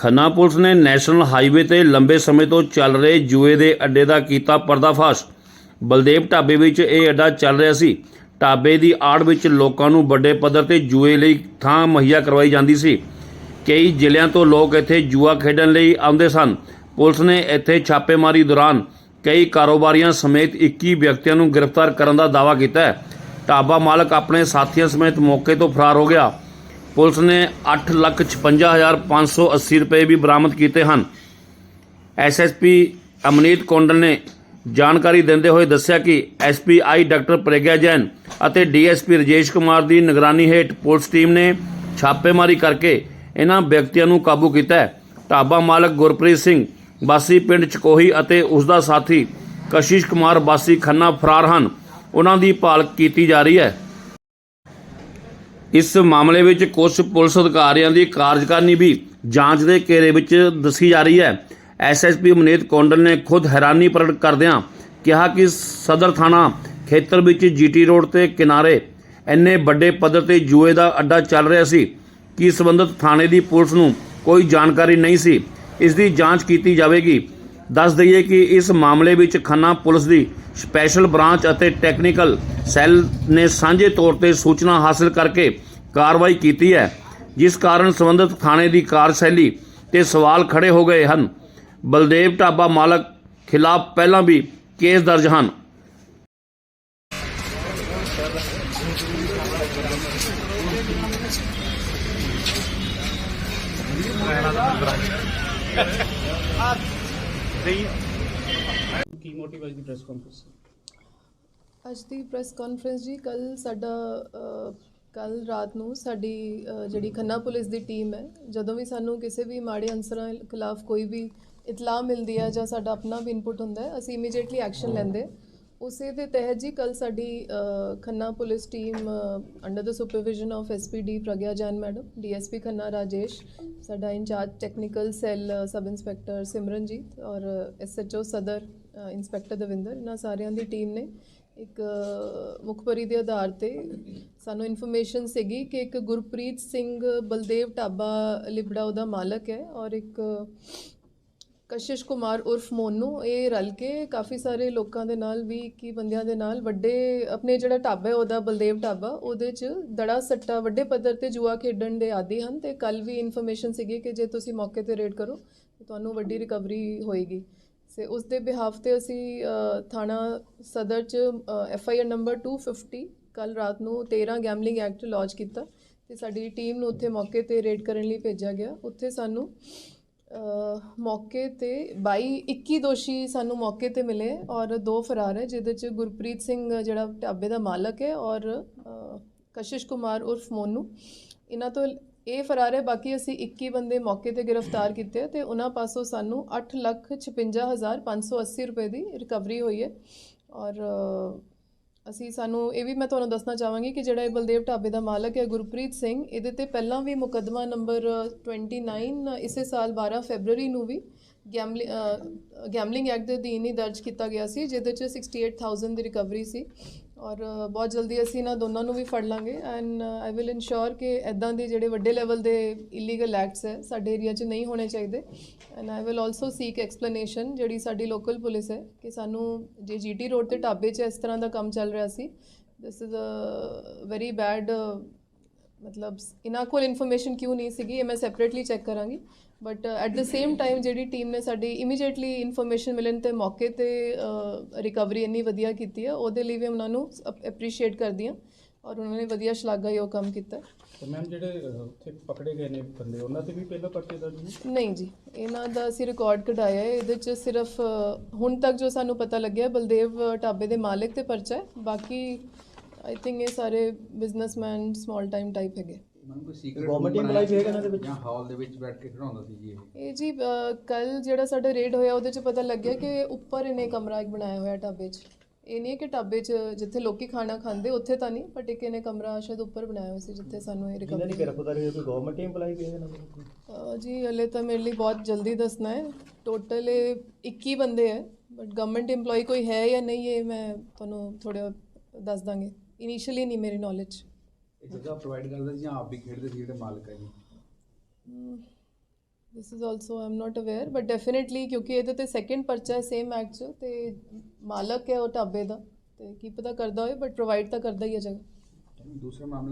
Khanna police ਨੇ national highway ਤੇ ਲੰਬੇ ਸਮੇਂ ਤੋਂ ਚੱਲ ਰਹੇ ਜੂਏ ਦੇ ਅੱਡੇ ਦਾ ਕੀਤਾ ਪਰਦਾਫਾਸ਼। ਬਲਦੇਵ ਢਾਬੇ ਵਿੱਚ ਇਹ ਅੱਡਾ ਚੱਲ ਰਿਹਾ ਸੀ। ਢਾਬੇ ਦੀ ਆੜ ਵਿੱਚ ਲੋਕਾਂ ਨੂੰ ਵੱਡੇ ਪੱਧਰ ਤੇ ਜੂਏ ਲਈ ਥਾਂ ਮੁਹੱਈਆ ਕਰਵਾਈ ਜਾਂਦੀ ਸੀ। ਕਈ ਜ਼ਿਲ੍ਹਿਆਂ ਤੋਂ ਲੋਕ ਇੱਥੇ ਜੂਆ ਖੇਡਣ ਲਈ ਆਉਂਦੇ ਸਨ। ਪੁਲਿਸ ਨੇ ਇੱਥੇ ਛਾਪੇਮਾਰੀ ਦੌਰਾਨ ਕਈ ਕਾਰੋਬਾਰੀਆਂ ਸਮੇਤ 21 ਵਿਅਕਤੀਆਂ ਨੂੰ ਗ੍ਰਿਫਤਾਰ ਕਰਨ ਦਾ ਦਾਅਵਾ ਕੀਤਾ ਹੈ। ਢਾਬਾ ਮਾਲਕ ਆਪਣੇ ਸਾਥੀਆਂ ਸਮੇਤ ਮੌਕੇ ਤੋਂ ਫਰਾਰ ਹੋ ਗਿਆ। ਪੁਲਿਸ ਨੇ 855580 ਰੁਪਏ ਵੀ ਬਰਾਮਦ ਕੀਤੇ ਹਨ। ਐਸਐਸਪੀ ਅਮਨੀਤ ਕੌਂਡਲ ਨੇ ਜਾਣਕਾਰੀ ਦਿੰਦੇ ਹੋਏ ਦੱਸਿਆ ਕਿ ਐਸਪੀਆਈ ਡਾਕਟਰ ਪ੍ਰਗਿਆ ਜੈਨ ਅਤੇ ਡੀਐਸਪੀ ਰਜੇਸ਼ ਕੁਮਾਰ ਦੀ ਨਿਗਰਾਨੀ ਹੇਠ ਪੁਲਿਸ ਟੀਮ ਨੇ ਛਾਪੇਮਾਰੀ ਕਰਕੇ ਇਹਨਾਂ ਵਿਅਕਤੀਆਂ ਨੂੰ ਕਾਬੂ ਕੀਤਾ ਹੈ। ਢਾਬਾ ਮਾਲਕ ਗੁਰਪ੍ਰੀਤ ਸਿੰਘ ਬਾਸੀ ਪਿੰਡ ਚਕੋਹੀ ਅਤੇ ਉਸ ਦਾ ਸਾਥੀ ਕਸ਼ਿਸ਼ ਕੁਮਾਰ ਬਾਸੀ ਖੰਨਾ ਫਰਾਰ ਹਨ। ਉਹਨਾਂ ਦੀ ਭਾਲ ਕੀਤੀ ਜਾ ਰਹੀ ਹੈ। ਇਸ ਮਾਮਲੇ ਵਿੱਚ ਕੁਝ ਪੁਲਿਸ ਅਧਿਕਾਰੀਆਂ ਦੀ ਕਾਰਜਕਾਰਨੀ ਵੀ ਜਾਂਚ ਦੇ ਘੇਰੇ ਵਿੱਚ ਦੱਸੀ ਜਾ ਰਹੀ ਹੈ। ਐਸਐਸਪੀ ਮਨੀਤ ਕੌਂਡਲ ਨੇ ਖੁਦ ਹੈਰਾਨੀ ਪ੍ਰਗਟ ਕਰਦਿਆਂ ਕਿਹਾ ਕਿ ਸਦਰ ਥਾਣਾ ਖੇਤਰ ਵਿੱਚ ਜੀਟੀ ਰੋਡ ਤੇ ਕਿਨਾਰੇ ਇੰਨੇ ਵੱਡੇ ਪੱਧਰ ਤੇ ਜੂਏ ਦਾ ਅੱਡਾ ਚੱਲ ਰਿਹਾ ਸੀ ਕਿ ਸੰਬੰਧਿਤ ਥਾਣੇ ਦੀ ਪੁਲਿਸ ਨੂੰ ਕੋਈ ਜਾਣਕਾਰੀ ਨਹੀਂ ਸੀ। ਇਸ ਦੀ ਜਾਂਚ ਕੀਤੀ ਜਾਵੇਗੀ। ਦੱਸ ਦਈਏ ਕਿ ਇਸ ਮਾਮਲੇ ਵਿੱਚ ਖੰਨਾ ਪੁਲਿਸ ਦੀ ਸਪੈਸ਼ਲ ਬ੍ਰਾਂਚ ਅਤੇ ਟੈਕਨੀਕਲ ਸੈੱਲ ਨੇ ਸਾਂਝੇ ਤੌਰ ਤੇ ਸੂਚਨਾ ਹਾਸਲ ਕਰਕੇ ਕਾਰਵਾਈ ਕੀਤੀ ਹੈ ਜਿਸ ਕਾਰਨ ਸੰਬੰਧਿਤ ਥਾਣੇ ਦੀ ਕਾਰਜਸ਼ੈਲੀ ਤੇ ਸਵਾਲ ਖੜੇ ਹੋ ਗਏ ਹਨ। ਬਲਦੇਵ ਢਾਬਾ ਮਾਲਕ ਖਿਲਾਫ ਪਹਿਲਾਂ ਵੀ ਕੇਸ ਦਰਜ ਹਨ। ਕੀ ਮੋਟਿਵ ਅੱਜ ਦੀ ਪ੍ਰੈਸ ਕਾਨਫਰੰਸ ਅੱਜ ਦੀ ਪ੍ਰੈਸ ਕਾਨਫਰੰਸ ਜੀ ਕੱਲ ਸਾਡਾ ਕੱਲ ਰਾਤ ਨੂੰ ਸਾਡੀ ਜਿਹੜੀ ਖੰਨਾ ਪੁਲਿਸ ਦੀ ਟੀਮ ਹੈ, ਜਦੋਂ ਵੀ ਸਾਨੂੰ ਕਿਸੇ ਵੀ ਮਾੜੇ ਅਨਸਰਾਂ ਖਿਲਾਫ ਕੋਈ ਵੀ ਇਤਲਾਹ ਮਿਲਦੀ ਹੈ ਜਾਂ ਸਾਡਾ ਆਪਣਾ ਵੀ ਇਨਪੁਟ ਹੁੰਦਾ ਹੈ, ਅਸੀਂ ਇਮੀਡੀਏਟਲੀ ਐਕਸ਼ਨ ਲੈਂਦੇ। ਉਸੇ ਦੇ ਤਹਿਤ ਜੀ ਕੱਲ ਸਾਡੀ Khanna police team under the supervision of SPD Pragya Jain madam DSP Khanna Rajesh ਸਾਡਾ incharge technical cell sub inspector Simranjeet ਔਰ ਐਸਐਚਓ ਸਦਰ ਇੰਸਪੈਕਟਰ ਦਵਿੰਦਰ ਇਹਨਾਂ ਸਾਰਿਆਂ ਦੀ ਟੀਮ ਨੇ ਇੱਕ ਅ, ਮੁਖਬਰੀ ਦੇ ਆਧਾਰ ਤੇ ਸਾਨੂੰ ਇਨਫੋਰਮੇਸ਼ਨ ਸੀਗੀ ਕਿ ਇੱਕ ਗੁਰਪ੍ਰੀਤ ਸਿੰਘ ਬਲਦੇਵ ਢਾਬਾ ਲਿਬੜਾ ਉਹਦਾ ਮਾਲਕ ਹੈ ਔਰ ਇੱਕ ਕਸ਼ਿਸ਼ ਕੁਮਾਰ ਉਰਫ ਮੋਨੂ, ਇਹ ਰਲ ਕੇ ਕਾਫੀ ਸਾਰੇ ਲੋਕਾਂ ਦੇ ਨਾਲ ਵੀ 21 ਬੰਦਿਆਂ ਦੇ ਨਾਲ ਵੱਡੇ, ਆਪਣੇ ਜਿਹੜਾ ਢਾਬਾ ਹੈ, ਉਹਦਾ ਬਲਦੇਵ ਢਾਬਾ, ਉਹਦੇ 'ਚ ਦੜਾ ਸੱਟਾ, ਵੱਡੇ ਪੱਧਰ ਤੇ ਜੂਆ ਖੇਡਣ ਦੇ ਆਦੀ ਹਨ ਤੇ ਕੱਲ ਵੀ ਇਨਫੋਰਮੇਸ਼ਨ ਸੀਗੀ ਕਿ ਜੇ ਤੁਸੀਂ ਮੌਕੇ ਤੇ ਰੇਡ ਕਰੋ ਤੁਹਾਨੂੰ ਵੱਡੀ ਰਿਕਵਰੀ ਹੋਏਗੀ। ਸੇ ਉਸ ਦੇ ਬਿਹਾਫ ਤੇ ਅਸੀਂ ਥਾਣਾ ਸਦਰ 'ਚ ਐਫ ਆਈ ਆਰ ਨੰਬਰ 250 ਕੱਲ ਰਾਤ ਨੂੰ 13 ਗੈਮਲਿੰਗ ਐਕਟ ਲੌਂਚ ਕੀਤਾ ਤੇ ਸਾਡੀ ਟੀਮ ਨੂੰ ਉੱਥੇ ਮੌਕੇ ਤੇ ਰੇਡ ਕਰਨ ਲਈ ਭੇਜਿਆ ਗਿਆ। ਉੱਥੇ ਸਾਨੂੰ ਮੌਕੇ ਤੇ 22 21 ਦੋਸ਼ੀ ਸਾਨੂੰ ਮੌਕੇ ਤੇ ਮਿਲੇ ਔਰ ਦੋ ਫਰਾਰ ਹੈ, ਜਿਹਦੇ ਚ ਗੁਰਪ੍ਰੀਤ ਸਿੰਘ ਜਿਹੜਾ ਢਾਬੇ ਦਾ ਮਾਲਕ ਹੈ ਔਰ ਕਸ਼ਿਸ਼ ਕੁਮਾਰ ਉਰਫ ਮੋਨੂ। ਇਹਨਾਂ ਤੋਂ ਇਹ ਫਰਾਰ ਹੈ, ਬਾਕੀ ਅਸੀਂ 21 ਬੰਦੇ ਮੌਕੇ ਤੇ ਗ੍ਰਿਫਤਾਰ ਕੀਤੇ ਆ ਤੇ ਉਹਨਾਂ ਪਾਸੋਂ ਸਾਨੂੰ 856580 ਰੁਪਏ ਦੀ ਰਿਕਵਰੀ ਹੋਈ ਹੈ। ਔਰ ਅਸੀਂ ਸਾਨੂੰ ਇਹ ਵੀ ਮੈਂ ਤੁਹਾਨੂੰ ਦੱਸਣਾ ਚਾਹਾਂਗੀ ਕਿ ਜਿਹੜਾ ਇਹ ਬਲਦੇਵ ਢਾਬੇ ਦਾ ਮਾਲਕ ਹੈ, ਗੁਰਪ੍ਰੀਤ ਸਿੰਘ, ਇਹਦੇ ਤੇ ਪਹਿਲਾਂ ਵੀ ਮੁਕੱਦਮਾ ਨੰਬਰ 29 ਇਸੇ ਸਾਲ 12 ਫੈਬਰੂਰੀ ਨੂੰ ਵੀ ਗੈਮਲਿੰਗ ਐਕਟ ਦੇ ਅਧੀਨ ਹੀ ਦਰਜ ਕੀਤਾ ਗਿਆ ਸੀ, ਜਿਹਦੇ ਚ 68000 ਦੀ ਰਿਕਵਰੀ ਸੀ। ਔਰ ਬਹੁਤ ਜਲਦੀ ਅਸੀਂ ਇਹਨਾਂ ਦੋਨਾਂ ਨੂੰ ਵੀ ਫੜ ਲਾਂਗੇ ਐਂਡ ਆਈ ਵਿਲ ਇਨਸ਼ੋਰ ਕਿ ਐਦਾਂ ਦੇ ਜਿਹੜੇ ਵੱਡੇ ਲੈਵਲ ਦੇ ਇਲੀਗਲ ਐਕਟਸ ਹੈ, ਸਾਡੇ ਏਰੀਆ 'ਚ ਨਹੀਂ ਹੋਣੇ ਚਾਹੀਦੇ and I will also seek explanation ਜਿਹੜੀ ਸਾਡੀ ਲੋਕਲ ਪੁਲਿਸ ਹੈ ਕਿ ਸਾਨੂੰ ਜੇ ਜੀਟੀ ਰੋਡ ਤੇ ਢਾਬੇ 'ਚ ਇਸ ਤਰ੍ਹਾਂ ਦਾ ਕੰਮ ਚੱਲ ਰਿਹਾ ਸੀ this is a very bad ਮਤਲਬ ਇਹਨਾਂ ਕੋਲ ਇਨਫੋਰਮੇਸ਼ਨ ਕਿਉਂ ਨਹੀਂ ਸੀਗੀ ਇਹ ਮੈਂ ਸੈਪਰੇਟਲੀ ਚੈੱਕ ਕਰਾਂਗੀ। But at the same time ਜਿਹੜੀ ਟੀਮ ਨੇ ਸਾਡੀ ਇਮੀਡੀਏਟਲੀ ਇਨਫੋਰਮੇਸ਼ਨ ਮਿਲਣ ਤੇ ਮੌਕੇ ਤੇ ਰਿਕਵਰੀ ਇੰਨੀ ਵਧੀਆ ਕੀਤੀ ਹੈ ਉਹਦੇ ਲਈ ਵੀ ਉਹਨਾਂ ਨੂੰ ਐਪਰੀਸ਼ੀਏਟ ਕਰਦੀ ਹਾਂ ਔਰ ਉਹਨਾਂ ਨੇ ਵਧੀਆ ਸ਼ਲਾਘਾਯੋਗ ਕੰਮ ਕੀਤਾ। ਤੇ ਮੈਮ ਜਿਹੜੇ ਉੱਥੇ ਪਕੜੇ ਗਏ ਨੇ ਬੰਦੇ ਉਹਨਾਂ ਤੇ ਵੀ ਪਹਿਲਾਂ ਪਰਚੇ ਦਰਜ ਨੇ ਨਹੀਂ ਜੀ ਇਹਨਾਂ ਦਾ ਅਸੀਂ ਰਿਕਾਰਡ ਕਢਾਇਆ ਹੈ ਇਹਦੇ ਚ ਸਿਰਫ ਹੁਣ ਤੱਕ ਜੋ ਸਾਨੂੰ ਪਤਾ ਲੱਗਿਆ ਬਲਦੇਵ ਢਾਬੇ ਦੇ ਮਾਲਕ ਤੇ ਪਰਚਾ ਹੈ ਬਾਕੀ ਆਈ ਥਿੰਕ ਇਹ ਸਾਰੇ ਬਿਜ਼ਨਸਮੈਨ ਸਮਾਲ ਟਾਈਮ ਟਾਈਪ ਹੈਗੇ। ਮੈਨੂੰ ਕੋਈ ਸੀਕ੍ਰੀਟ Government employee ਵੀ ਹੈਗਾ ਇਹਨਾਂ ਦੇ ਵਿੱਚ? ਜਾਂ ਹਾਲ ਦੇ ਵਿੱਚ ਬੈਠ ਕੇ ਖੜਾਉਂਦਾ ਸੀ ਜੀ ਇਹ? ਇਹ ਜੀ ਕੱਲ ਜਿਹੜਾ ਸਾਡਾ ਰੇਡ ਹੋਇਆ ਉਹਦੇ ਚ ਪਤਾ ਲੱਗਿਆ ਕਿ ਉੱਪਰ ਇਹਨੇ ਕਮਰਾ ਇੱਕ ਬਣਾਇਆ ਹੋਇਆ ਢਾਬੇ 'ਚ। ਇਹ ਨਹੀਂ ਕਿ ਢਾਬੇ 'ਚ ਜਿੱਥੇ ਲੋਕੀ ਖਾਣਾ ਖਾਂਦੇ ਉੱਥੇ ਤਾਂ ਨਹੀਂ ਬਟ ਇੱਕ ਇਹਨੇ ਕਮਰਾ ਸ਼ਾਇਦ ਉੱਪਰ ਬਣਾਇਆ ਹੋਇਆ ਸੀ ਜਿੱਥੇ ਸਾਨੂੰ ਇਹ ਜਿਨ੍ਹਾਂ ਦੀ ਰਿਕਵਰੀ ਗ੍ਰਿਫਤਾਰੀ ਹੋਈ ਕੋਈ ਗਵਰਨਮੈਂਟ EMPLOYE ਵੀ ਹੈਗਾ ਇਹਨਾਂ ਦੇ ਅਹ ਜੀ ਹਲੇ ਤਾਂ ਮੇਰੇ ਲਈ ਬਹੁਤ ਜਲਦੀ ਦੱਸਣਾ ਹੈ। ਟੋਟਲ ਇਹ 21 ਬੰਦੇ ਹੈ ਬਟ ਗਵਰਨਮੈਂਟ EMPLOYE ਕੋਈ ਹੈ ਜਾਂ ਨਹੀਂ ਇਹ ਮੈਂ ਤੁਹਾਨੂੰ ਥੋੜਾ ਦੱਸ ਦਾਂਗੇ। ਇਨੀਸ਼ੀਅਲੀ ਨਹੀਂ ਮੇਰੀ ਨੌਲੇਜ ਇਹ ਜਗ੍ਹਾ ਪ੍ਰੋਵਾਈਡ ਕਰਦਾ ਜਾਂ ਆਪ ਵੀ ਖੇਡਦੇ ਸੀ ਜਿਹੜੇ ਮਾਲਕ ਹੈ ਜੀ? This is also I'm not aware but definitely ਕਿਉਂਕਿ ਇਹਦੇ ਤੇ ਸੈਕੰਡ ਪਰਚਾ ਹੈ ਸੇਮ ਐਕਟ 'ਚ ਤੇ ਮਾਲਕ ਹੈ ਉਹ ਢਾਬੇ ਦਾ ਤੇ ਕੀ ਪਤਾ ਕਰਦਾ ਹੋਏ ਬਟ ਪ੍ਰੋਵਾਈਡ ਤਾਂ ਕਰਦਾ ਹੀ ਹੈ ਜਗ੍ਹਾ। ਦੂਸਰਾ ਮਾਮਲਾ